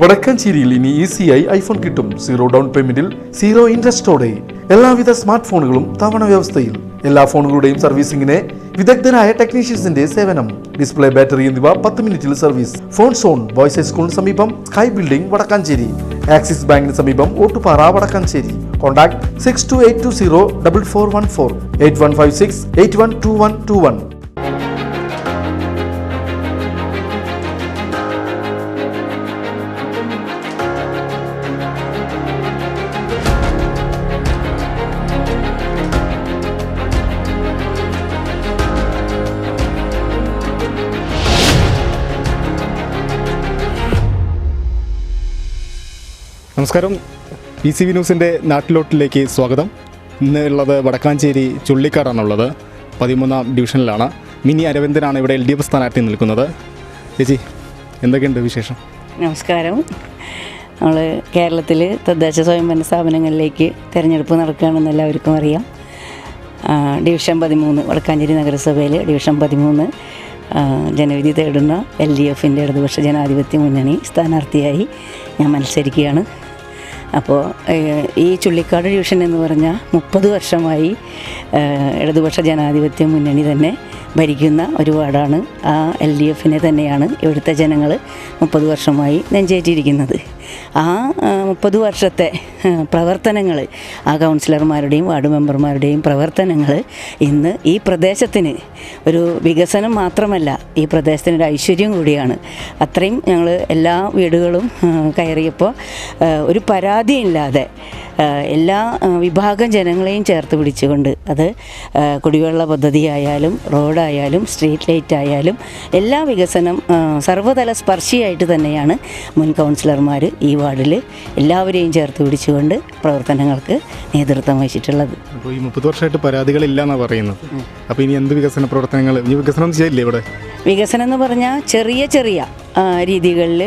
വടക്കാഞ്ചേരിയിൽ ഇനി ഈസിയായി ഐഫോൺ കിട്ടും. സീറോ ഡൗൺ പേയ്മെന്റിൽ സീറോ ഇൻട്രസ്റ്റോടെ എല്ലാവിധ സ്മാർട്ട് ഫോണുകളും തവണ വ്യവസ്ഥയിൽ. എല്ലാ ഫോണുകളുടെയും സർവീസിംഗിന് വിദഗ്ധനായ ടെക്നീഷ്യൻസിന്റെ സേവനം. ഡിസ്പ്ലേ ബാറ്ററി എന്നിവ പത്ത് മിനിറ്റിൽ സർവീസ്. ഫോൺ സോൺ ബോയ്സ് ഹൈസ്കൂളിന് സമീപം സ്കൈ ബിൽഡിംഗ് വടക്കാഞ്ചേരി. ആക്സിസ് ബാങ്കിന് സമീപം Ottupara Vadakkanchery. Contact six two eight two zero double four one four eight one five six eight one two one two one. നമസ്കാരം. P C V ന്യൂസിന്റെ നാട്ടിലോട്ടിലേക്ക് സ്വാഗതം. ഇന്ന് ഉള്ളത് വടക്കാഞ്ചേരി ചുള്ളിക്കാടാണുള്ളത്. പതിമൂന്നാം ഡിവിഷനിലാണ്. മിനി അരവിന്ദനാണ് ഇവിടെ എൽ ഡി എഫ് സ്ഥാനാർത്ഥി നിൽക്കുന്നത്. ചേച്ചി എന്തൊക്കെയുണ്ട് വിശേഷം? നമസ്കാരം. നമ്മൾ കേരളത്തിൽ തദ്ദേശ സ്വയംഭരണ സ്ഥാപനങ്ങളിലേക്ക് തിരഞ്ഞെടുപ്പ് നടക്കുകയാണെന്ന് എല്ലാവർക്കും അറിയാം. ഡിവിഷൻ പതിമൂന്ന് വടക്കാഞ്ചേരി നഗരസഭയിൽ ഡിവിഷൻ പതിമൂന്ന് ജനവിധി തേടുന്ന എൽ ഡി എഫിന്റെ ഇടതുപക്ഷ ജനാധിപത്യ മുന്നണി സ്ഥാനാർത്ഥിയായി ഞാൻ മത്സരിക്കുകയാണ്. അപ്പോൾ ഈ ചുള്ളിക്കാട് ഡിവിഷൻ എന്ന് പറഞ്ഞാൽ മുപ്പത് വർഷമായി ഇടതുപക്ഷ ജനാധിപത്യ മുന്നണി തന്നെ ഭരിക്കുന്ന ഒരു വാർഡാണ്. ആ എൽ ഡി എഫിനെ തന്നെയാണ് ഇവിടുത്തെ ജനങ്ങൾ മുപ്പത് വർഷമായി നെഞ്ചേറ്റിയിരിക്കുന്നത് ആ മുപ്പത് വർഷത്തെ പ്രവർത്തനങ്ങൾ ആ കൗൺസിലർമാരുടെയും വാർഡ് മെമ്പർമാരുടെയും പ്രവർത്തനങ്ങൾ ഇന്ന് ഈ പ്രദേശത്തിന് ഒരു വികസനം മാത്രമല്ല ഈ പ്രദേശത്തിന് ഒരു ഐശ്വര്യം കൂടിയാണ്. അത്രയും ഞങ്ങൾ എല്ലാ വീടുകളും കയറിയപ്പോൾ ഒരു പരാതിയില്ലാതെ എല്ലാ വിഭാഗം ജനങ്ങളെയും ചേർത്ത് പിടിച്ചുകൊണ്ട് അത് കുടിവെള്ള പദ്ധതിയായാലും റോഡായാലും സ്ട്രീറ്റ് ലൈറ്റ് ആയാലും എല്ലാ വികസനം സർവതല സ്പർശിയായിട്ട് തന്നെയാണ് മുൻ കൗൺസിലർമാർ ഈ വാർഡിൽ എല്ലാവരെയും ചേർത്ത് പിടിച്ചുകൊണ്ട് പ്രവർത്തനങ്ങൾക്ക് നേതൃത്വം വഹിച്ചിട്ടുള്ളത്. അപ്പോൾ ഈ മുപ്പത് വർഷമായിട്ട് പരാതികളില്ല എന്നാണ് പറയുന്നത് അപ്പോൾ ഇനി എന്ത് വികസന പ്രവർത്തനങ്ങൾ? ഇനി വികസനം ചെയ്യില്ലേ ഇവിടെ? വികസനം എന്ന് പറഞ്ഞാൽ ചെറിയ ചെറിയ രീതികളിൽ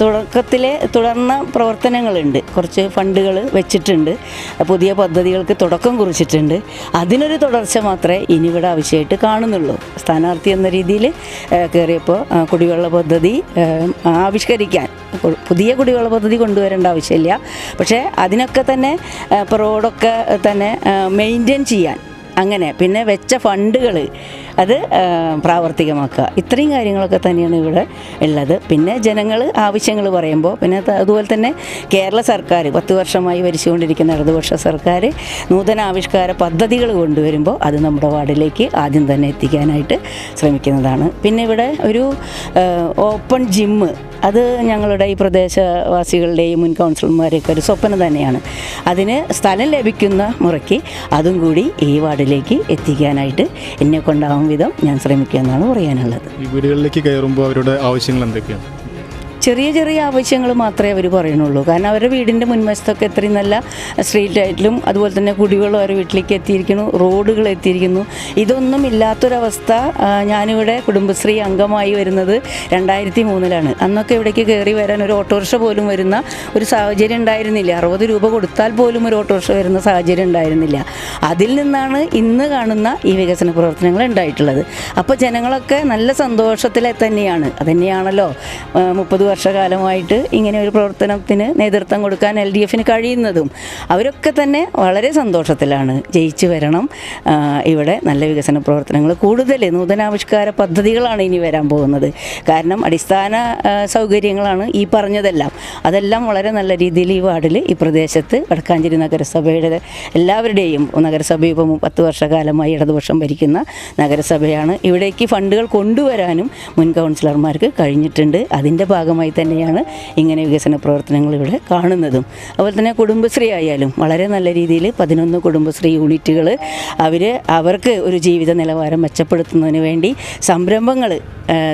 തുടക്കത്തിലെ തുടർന്ന പ്രവർത്തനങ്ങളുണ്ട്. കുറച്ച് ഫണ്ടുകൾ വെച്ചിട്ടുണ്ട്. പുതിയ പദ്ധതികൾക്ക് തുടക്കം കുറിച്ചിട്ടുണ്ട്. അതിനൊരു തുടർച്ച മാത്രമേ ഇനി ഇവിടെ ആവശ്യമായിട്ട് കാണുന്നുള്ളൂ. സ്ഥാനാർത്ഥി എന്ന രീതിയിൽ കയറിയപ്പോൾ കുടിവെള്ള പദ്ധതി ആവിഷ്കരിക്കാൻ പുതിയ കുടിവെള്ള പദ്ധതി കൊണ്ടുവരേണ്ട ആവശ്യമില്ല. പക്ഷേ അതിനൊക്കെ തന്നെ റോഡൊക്കെ തന്നെ മെയിന്റെയിൻ ചെയ്യാൻ. അങ്ങനെ പിന്നെ വെച്ച ഫണ്ടുകൾ അത് പ്രാവർത്തികമാക്കുക. ഇത്രയും കാര്യങ്ങളൊക്കെ തന്നെയാണ് ഇവിടെ ഉള്ളത്. പിന്നെ ജനങ്ങൾ ആവശ്യങ്ങൾ പറയുമ്പോൾ പിന്നെ അതുപോലെ തന്നെ കേരള സർക്കാർ പത്ത് വർഷമായി ഭരിച്ചുകൊണ്ടിരിക്കുന്ന ഇടതുപക്ഷ സർക്കാർ നൂതന ആവിഷ്കാര പദ്ധതികൾ കൊണ്ടുവരുമ്പോൾ അത് നമ്മുടെ വാർഡിലേക്ക് ആദ്യം തന്നെ എത്തിക്കാനായിട്ട് ശ്രമിക്കുന്നതാണ്. പിന്നെ ഇവിടെ ഒരു ഓപ്പൺ ജിമ്മ് അത് ഞങ്ങളുടെ ഈ പ്രദേശവാസികളുടെയും മുൻ കൗൺസിലർമാരെയൊക്കെ ഒരു സ്വപ്നം തന്നെയാണ്. അതിന് സ്ഥലം ലഭിക്കുന്ന മുറയ്ക്ക് അതും കൂടി ഈ വാർഡിലേക്ക് എത്തിക്കാനായിട്ട് എന്നെ കൊണ്ടാവും വിധം ഞാൻ ശ്രമിക്കുക എന്നാണ് പറയാനുള്ളത്. ഈ വീടുകളിലേക്ക് കയറുമ്പോൾ അവരുടെ ആവശ്യങ്ങൾ എന്തൊക്കെയാണ്? ചെറിയ ചെറിയ ആവശ്യങ്ങൾ മാത്രമേ അവർ പറയുന്നുള്ളൂ കാരണം അവരുടെ വീടിന്റെ മുൻവശത്തൊക്കെ എത്രയും നല്ല സ്ട്രീറ്റ് ലൈറ്റിലും അതുപോലെ തന്നെ കുടിവെള്ളം അവരുടെ വീട്ടിലേക്ക് എത്തിയിരിക്കുന്നു റോഡുകൾ എത്തിയിരിക്കുന്നു. ഇതൊന്നും ഇല്ലാത്തൊരവസ്ഥ ഞാനിവിടെ കുടുംബശ്രീ അംഗമായി വരുന്നത് രണ്ടായിരത്തി മൂന്നിലാണ് അന്നൊക്കെ ഇവിടേക്ക് കയറി വരാൻ ഒരു ഓട്ടോറിക്ഷ പോലും വരുന്ന ഒരു സാഹചര്യം ഉണ്ടായിരുന്നില്ല. അറുപത് രൂപ കൊടുത്താൽ പോലും ഒരു ഓട്ടോറിക്ഷ വരുന്ന സാഹചര്യം ഉണ്ടായിരുന്നില്ല. അതിൽ നിന്നാണ് ഇന്ന് കാണുന്ന ഈ വികസന പ്രവർത്തനങ്ങൾ ഉണ്ടായിട്ടുള്ളത്. അപ്പോൾ ജനങ്ങളൊക്കെ നല്ല സന്തോഷത്തിലെ തന്നെയാണ്. അതുതന്നെയാണല്ലോ മുപ്പത് വർഷകാലമായിട്ട് ഇങ്ങനെ ഒരു പ്രവർത്തനത്തിന് നേതൃത്വം കൊടുക്കാൻ എൽ ഡി എഫിന് കഴിയുന്നതും അവരൊക്കെ തന്നെ വളരെ സന്തോഷത്തിലാണ് ജയിച്ചു വരണം. ഇവിടെ നല്ല വികസന പ്രവർത്തനങ്ങൾ കൂടുതൽ നൂതനാവിഷ്കാര പദ്ധതികളാണ് ഇനി വരാൻ പോകുന്നത്. കാരണം അടിസ്ഥാന സൗകര്യങ്ങളാണ് ഈ പറഞ്ഞതെല്ലാം. അതെല്ലാം വളരെ നല്ല രീതിയിൽ ഈ വാർഡിൽ ഈ പ്രദേശത്ത് വടക്കാഞ്ചേരി നഗരസഭയുടെ എല്ലാവരുടെയും നഗരസഭ ഇപ്പം പത്ത് വർഷകാലമായി ഇടതുപക്ഷം ഭരിക്കുന്ന നഗരസഭയാണ് ഇവിടേക്ക് ഫണ്ടുകൾ കൊണ്ടുവരാനും മുൻ കൗൺസിലർമാർക്ക് കഴിഞ്ഞിട്ടുണ്ട്. അതിന്റെ ഭാഗമായി തന്നെയാണ് ഇങ്ങനെ വികസന പ്രവർത്തനങ്ങൾ ഇവിടെ കാണുന്നതും. അതുപോലെ തന്നെ കുടുംബശ്രീ ആയാലും വളരെ നല്ല രീതിയിൽ പതിനൊന്ന് കുടുംബശ്രീ യൂണിറ്റുകൾ അവർ അവർക്ക് ഒരു ജീവിത നിലവാരം മെച്ചപ്പെടുത്തുന്നതിന് വേണ്ടി സംരംഭങ്ങൾ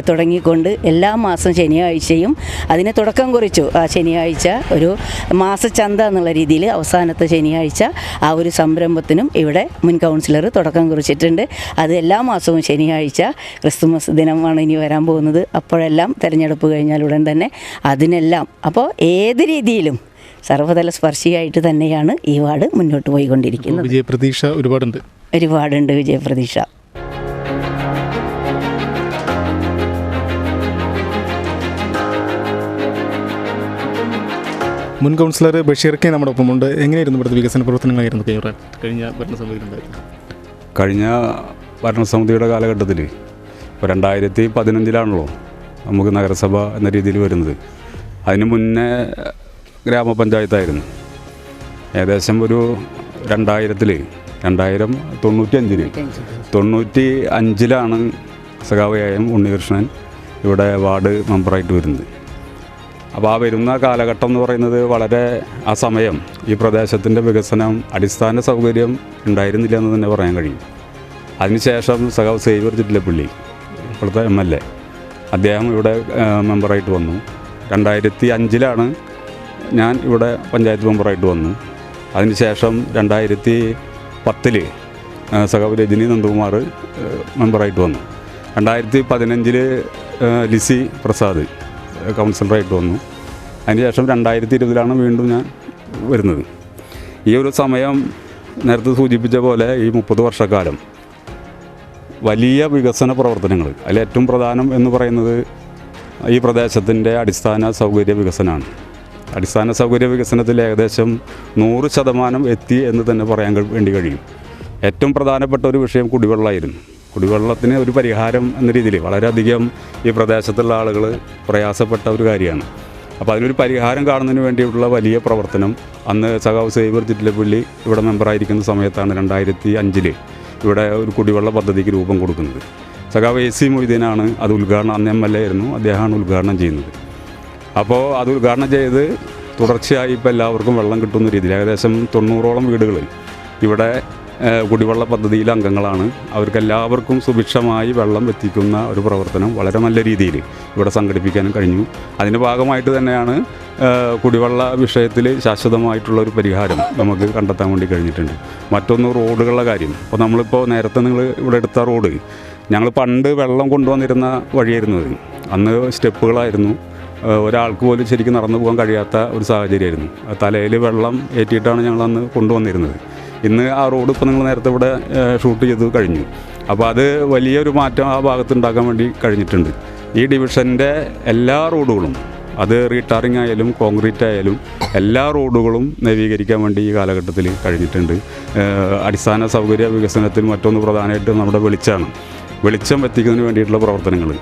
തുടങ്ങിക്കൊണ്ട് എല്ലാ മാസം ശനിയാഴ്ചയും അതിനെ തുടക്കം കുറിച്ചു. ആ ശനിയാഴ്ച ഒരു മാസച്ചന്ത എന്നുള്ള രീതിയിൽ അവസാനത്തെ ശനിയാഴ്ച ആ ഒരു സംരംഭത്തിനും ഇവിടെ മുൻ കൗൺസിലർ തുടക്കം കുറിച്ചിട്ടുണ്ട്. അത് എല്ലാ മാസവും ശനിയാഴ്ച ക്രിസ്തുമസ് ദിനമാണ് ഇനി വരാൻ പോകുന്നത്. അപ്പോഴെല്ലാം തിരഞ്ഞെടുപ്പ് കഴിഞ്ഞാൽ ഉടൻ തന്നെ അതിനെല്ലാം. അപ്പോൾ ഏത് രീതിയിലും സർവതല സ്പർശിയായിട്ട് തന്നെയാണ് ഈ വാർഡ് മുന്നോട്ട് പോയിക്കൊണ്ടിരിക്കുന്നത്. വിജയപ്രതീക്ഷ ഒരുപാടുണ്ട്. ഒരുപാടുണ്ട് വിജയപ്രതീക്ഷ. മുൻ കൗൺസിലർ ബഷീർക്കെ നമ്മുടെ ഒപ്പമുണ്ട് എങ്ങനെയായിരുന്നു ഇവിടുത്തെ വികസന പ്രവർത്തനങ്ങളായിരുന്നു കഴിഞ്ഞ കഴിഞ്ഞ ഭരണസമിതിയിലുണ്ടായിരുന്നത്. കഴിഞ്ഞ ഭരണസമിതിയുടെ കാലഘട്ടത്തിൽ ഇപ്പോൾ രണ്ടായിരത്തി പതിനഞ്ചിലാണല്ലോ നമുക്ക് നഗരസഭ എന്ന രീതിയിൽ വരുന്നത്. അതിന് മുന്നേ ഗ്രാമപഞ്ചായത്തായിരുന്നു. ഏകദേശം ഒരു രണ്ടായിരത്തിൽ രണ്ടായിരം തൊണ്ണൂറ്റി അഞ്ചിന് തൊണ്ണൂറ്റി അഞ്ചിലാണ് സഖാവയായും ഉണ്ണികൃഷ്ണൻ ഇവിടെ വാർഡ് മെമ്പറായിട്ട് വരുന്നത്. അപ്പോൾ ആ വരുന്ന കാലഘട്ടം എന്ന് പറയുന്നത് വളരെ ആ സമയം ഈ പ്രദേശത്തിന്റെ വികസനം അടിസ്ഥാന സൗകര്യം ഉണ്ടായിരുന്നില്ല എന്ന് തന്നെ പറയാൻ കഴിയും. അതിനുശേഷം സഖാവ് സേവർ ചിറ്റിലപ്പള്ളി ഇപ്പോഴത്തെ എം എൽ എ. അദ്ദേഹം ഇവിടെ മെമ്പറായിട്ട് വന്നു. രണ്ടായിരത്തി അഞ്ചിലാണ് ഞാൻ ഇവിടെ പഞ്ചായത്ത് മെമ്പറായിട്ട് വന്നു. അതിനുശേഷം രണ്ടായിരത്തി പത്തിൽ സഖാവ് രജനി നന്ദകുമാർ മെമ്പറായിട്ട് വന്നു. രണ്ടായിരത്തി പതിനഞ്ചിൽ ലിസി പ്രസാദ് കൗൺസിലറായിട്ട് വന്നു. അതിനുശേഷം രണ്ടായിരത്തി ഇരുപതിലാണ് വീണ്ടും ഞാൻ വരുന്നത്. ഈ ഒരു സമയം നേരത്തെ സൂചിപ്പിച്ച പോലെ ഈ മുപ്പത് വർഷക്കാലം വലിയ വികസന പ്രവർത്തനങ്ങൾ. അതിൽ ഏറ്റവും പ്രധാനം എന്ന് പറയുന്നത് ഈ പ്രദേശത്തിന്റെ അടിസ്ഥാന സൗകര്യ വികസനമാണ്. അടിസ്ഥാന സൗകര്യ വികസനത്തിൽ ഏകദേശം നൂറ് ശതമാനം എത്തി എന്ന് തന്നെ പറയാൻ വേണ്ടി കഴിയും. ഏറ്റവും പ്രധാനപ്പെട്ട ഒരു വിഷയം കുടിവെള്ളമായിരുന്നു. കുടിവെള്ളത്തിന് ഒരു പരിഹാരം എന്ന രീതിയിൽ വളരെയധികം ഈ പ്രദേശത്തുള്ള ആളുകൾ പ്രയാസപ്പെട്ട ഒരു കാര്യമാണ്. അപ്പോൾ അതിനൊരു പരിഹാരം കാണുന്നതിന് വേണ്ടിയിട്ടുള്ള വലിയ പ്രവർത്തനം അന്ന് സഖാവ് സേവർ ചിറ്റിലപ്പള്ളി ഇവിടെ മെമ്പറായിരിക്കുന്ന സമയത്താണ് രണ്ടായിരത്തി അഞ്ചിൽ ഇവിടെ ഒരു കുടിവെള്ള പദ്ധതിക്ക് രൂപം കൊടുക്കുന്നത്. സഖാവ് എ സി മൊയ്തീനാണ് അത് ഉദ്ഘാടനം അന്ന് എം എൽ എ ആയിരുന്നു അദ്ദേഹമാണ് ഉദ്ഘാടനം ചെയ്യുന്നത്. അപ്പോൾ അത് ഉദ്ഘാടനം ചെയ്ത് തുടർച്ചയായി ഇപ്പോൾ എല്ലാവർക്കും വെള്ളം കിട്ടുന്ന രീതിയിൽ ഏകദേശം തൊണ്ണൂറോളം വീടുകളിൽ ഇവിടെ കുടിവെള്ള പദ്ധതിയിലെ അംഗങ്ങളാണ്. അവർക്ക് എല്ലാവർക്കും സുഭിക്ഷമായി വെള്ളം എത്തിക്കുന്ന ഒരു പ്രവർത്തനം വളരെ നല്ല രീതിയിൽ ഇവിടെ സംഘടിപ്പിക്കാനും കഴിഞ്ഞു. അതിന്റെ ഭാഗമായിട്ട് തന്നെയാണ് കുടിവെള്ള വിഷയത്തിൽ ശാശ്വതമായിട്ടുള്ള ഒരു പരിഹാരം നമുക്ക് കണ്ടെത്താൻ വേണ്ടി കഴിഞ്ഞിട്ടുണ്ട്. മറ്റൊന്ന് റോഡുകളുടെ കാര്യം. അപ്പോൾ നമ്മളിപ്പോൾ നേരത്തെ നിങ്ങൾ ഇവിടെ എടുത്ത റോഡ് ഞങ്ങൾ പണ്ട് വെള്ളം കൊണ്ടുവന്നിരുന്ന വഴിയായിരുന്നു അത്. അന്ന് സ്റ്റെപ്പുകളായിരുന്നു. ഒരാൾക്ക് പോലും ശരിക്കും നടന്നു പോകാൻ കഴിയാത്ത ഒരു സാഹചര്യമായിരുന്നു. തലയിൽ വെള്ളം ഏറ്റിയിട്ടാണ് ഞങ്ങൾ അന്ന് കൊണ്ടുവന്നിരുന്നത്. ഇന്ന് ആ റോഡ് ഇപ്പോൾ നിങ്ങൾ നേരത്തെ ഇവിടെ ഷൂട്ട് ചെയ്ത് കഴിഞ്ഞു. അപ്പോൾ അത് വലിയൊരു മാറ്റം ആ ഭാഗത്തുണ്ടാക്കാൻ വേണ്ടി കഴിഞ്ഞിട്ടുണ്ട്. ഈ ഡിവിഷന്റെ എല്ലാ റോഡുകളും അത് റീടാറിംഗ് ആയാലും കോൺക്രീറ്റ് ആയാലും എല്ലാ റോഡുകളും നവീകരിക്കാൻ വേണ്ടി ഈ കാലഘട്ടത്തിൽ കഴിഞ്ഞിട്ടുണ്ട്. അടിസ്ഥാന സൗകര്യ വികസനത്തിൽ മറ്റൊന്ന് പ്രധാനമായിട്ട് നമ്മുടെ വെളിച്ചാണ്. വെളിച്ചം എത്തിക്കുന്നതിന് വേണ്ടിയിട്ടുള്ള പ്രവർത്തനങ്ങൾ.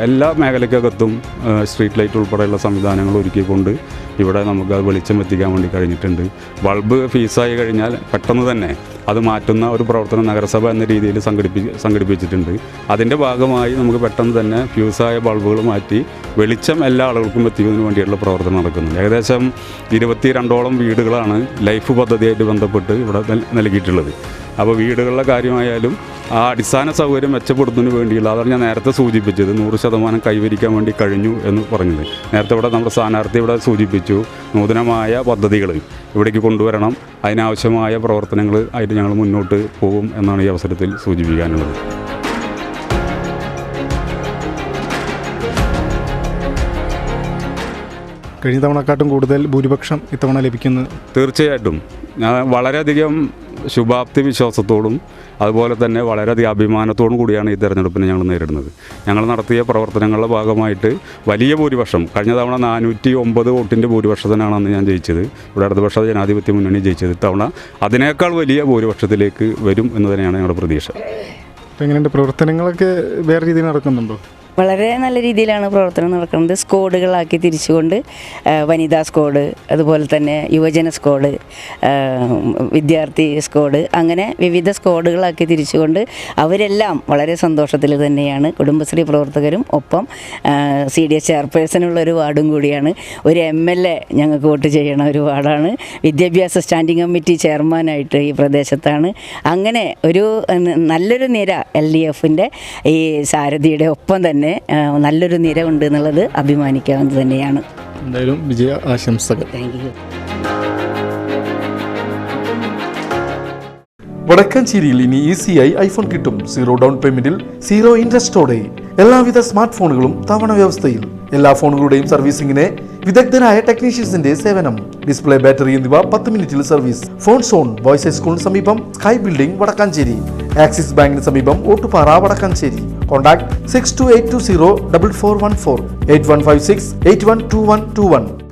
എല്ലാ മേഖലയ്ക്കകത്തും സ്ട്രീറ്റ് ലൈറ്റ് ഉൾപ്പെടെയുള്ള സംവിധാനങ്ങൾ ഒരുക്കിക്കൊണ്ട് ഇവിടെ നമുക്ക് അത് വെളിച്ചം എത്തിക്കാൻ വേണ്ടി കഴിഞ്ഞിട്ടുണ്ട്. ബൾബ് ഫീസായി കഴിഞ്ഞാൽ പെട്ടെന്ന് തന്നെ അത് മാറ്റുന്ന ഒരു പ്രവർത്തനം നഗരസഭ എന്ന രീതിയിൽ സംഘടിപ്പി സംഘടിപ്പിച്ചിട്ടുണ്ട്. അതിന്റെ ഭാഗമായി നമുക്ക് പെട്ടെന്ന് തന്നെ ഫ്യൂസായ ബൾബുകൾ മാറ്റി വെളിച്ചം എല്ലാ ആളുകൾക്കും എത്തിക്കുന്നതിന് വേണ്ടിയിട്ടുള്ള പ്രവർത്തനം നടക്കുന്നുണ്ട്. ഏകദേശം ഇരുപത്തി രണ്ടോളം വീടുകളാണ് ലൈഫ് പദ്ധതിയായിട്ട് ബന്ധപ്പെട്ട് ഇവിടെ നൽ- നൽകിയിട്ടുള്ളത്. അപ്പോൾ വീടുകളുടെ കാര്യമായാലും ആ അടിസ്ഥാന സൗകര്യം മെച്ചപ്പെടുത്തുന്നതിന് വേണ്ടിയുള്ള അതാണ് ഞാൻ നേരത്തെ സൂചിപ്പിച്ചത്. നൂറ് ശതമാനം കൈവരിക്കാൻ വേണ്ടി കഴിഞ്ഞു എന്ന് പറഞ്ഞത്. നേരത്തെ ഇവിടെ നമ്മുടെ സ്ഥാനാർത്ഥി ഇവിടെ സൂചിപ്പിച്ചു നൂതനമായ പദ്ധതികൾ. ഇവിടേക്ക് കൊണ്ടുവരണം. അതിനാവശ്യമായ പ്രവർത്തനങ്ങൾ ആയിട്ട് ഞങ്ങൾ മുന്നോട്ട് പോകും എന്നാണ് ഈ അവസരത്തിൽ സൂചിപ്പിക്കാനുള്ളത്. കഴിഞ്ഞ തവണക്കാട്ടും കൂടുതൽ ഭൂരിപക്ഷം ഇത്തവണ ലഭിക്കുന്നത് തീർച്ചയായിട്ടും. വളരെയധികം ശുഭാപ്തി വിശ്വാസത്തോടും അതുപോലെ തന്നെ വളരെയധികം അഭിമാനത്തോടും കൂടിയാണ് ഈ തെരഞ്ഞെടുപ്പിനെ ഞങ്ങൾ നേരിടുന്നത്. ഞങ്ങൾ നടത്തിയ പ്രവർത്തനങ്ങളുടെ ഭാഗമായിട്ട് വലിയ ഭൂരിപക്ഷം കഴിഞ്ഞ തവണ നാനൂറ്റി ഒമ്പത് വോട്ടിന്റെ ഭൂരിപക്ഷത്തിനാണ് അന്ന് ഞാൻ ജയിച്ചത്. ഇവിടെ ഇടതുപക്ഷ ജനാധിപത്യ മുന്നണി ജയിച്ചത്. ഇത്തവണ അതിനേക്കാൾ വലിയ ഭൂരിപക്ഷത്തിലേക്ക് വരും എന്ന് തന്നെയാണ് ഞങ്ങളുടെ പ്രതീക്ഷ. എങ്ങനെയുണ്ട്? പ്രവർത്തനങ്ങളൊക്കെ വേറെ രീതിയിൽ നടക്കുന്നുണ്ടോ? വളരെ നല്ല രീതിയിലാണ് പ്രവർത്തനം നടക്കുന്നത്. സ്ക്വാഡുകളാക്കി തിരിച്ചുകൊണ്ട് വനിതാ സ്കോഡ് അതുപോലെ തന്നെ യുവജന സ്കോഡ് വിദ്യാർത്ഥി സ്കോഡ് അങ്ങനെ വിവിധ സ്ക്വാഡുകളാക്കി തിരിച്ചുകൊണ്ട് അവരെല്ലാം വളരെ സന്തോഷത്തിൽ തന്നെയാണ്. കുടുംബശ്രീ പ്രവർത്തകരും ഒപ്പം സി ഡി എസ് ചെയർപേഴ്സണുള്ള ഒരു വാർഡും കൂടിയാണ്. ഒരു എം എൽ എ ഞങ്ങൾക്ക് വോട്ട് ചെയ്യണ ഒരു വാർഡാണ്. വിദ്യാഭ്യാസ സ്റ്റാൻഡിംഗ് കമ്മിറ്റി ചെയർമാനായിട്ട് ഈ പ്രദേശത്താണ്. അങ്ങനെ ഒരു നല്ലൊരു നിര എൽ ഡി എഫിന്റെ ഈ സാരഥിയുടെ ഒപ്പം തന്നെ ആ, നല്ലൊരു നിര ഉണ്ട് എന്നുള്ളത് അഭിമാനിക്കാവുന്നത് തന്നെയാണ്. എന്തായാലും വിജയ ആശംസകൾ. താങ്ക് യു വടക്കാഞ്ചേരിയിൽ ഇനി ഈസിയായി ഐഫോൺ കിട്ടും. സീറോ ഡൗൺ പേയ്മെന്റിൽ സീറോ ഇൻട്രസ്റ്റോടെ എല്ലാവിധ സ്മാർട്ട് ഫോണുകളും തവണ വ്യവസ്ഥയിൽ. എല്ലാ ഫോണുകളുടെയും സർവീസിംഗിന് വിദഗ്ധരായ ടെക്നീഷ്യൻസിന്റെ സേവനം. ഡിസ്പ്ലേ ബാറ്ററി എന്നിവ പത്ത് മിനിറ്റിൽ സർവീസ്. ഫോൺ സോൺ വോയ്സ് ഹൈസ്കൂളിന് സമീപം സ്കൈ ബിൽഡിംഗ് വടക്കാഞ്ചേരി. ആക്സിസ് ബാങ്കിന് സമീപം ഓട്ടുപാറ വടക്കാഞ്ചേരി. Contact 62820 4414 8156 812121.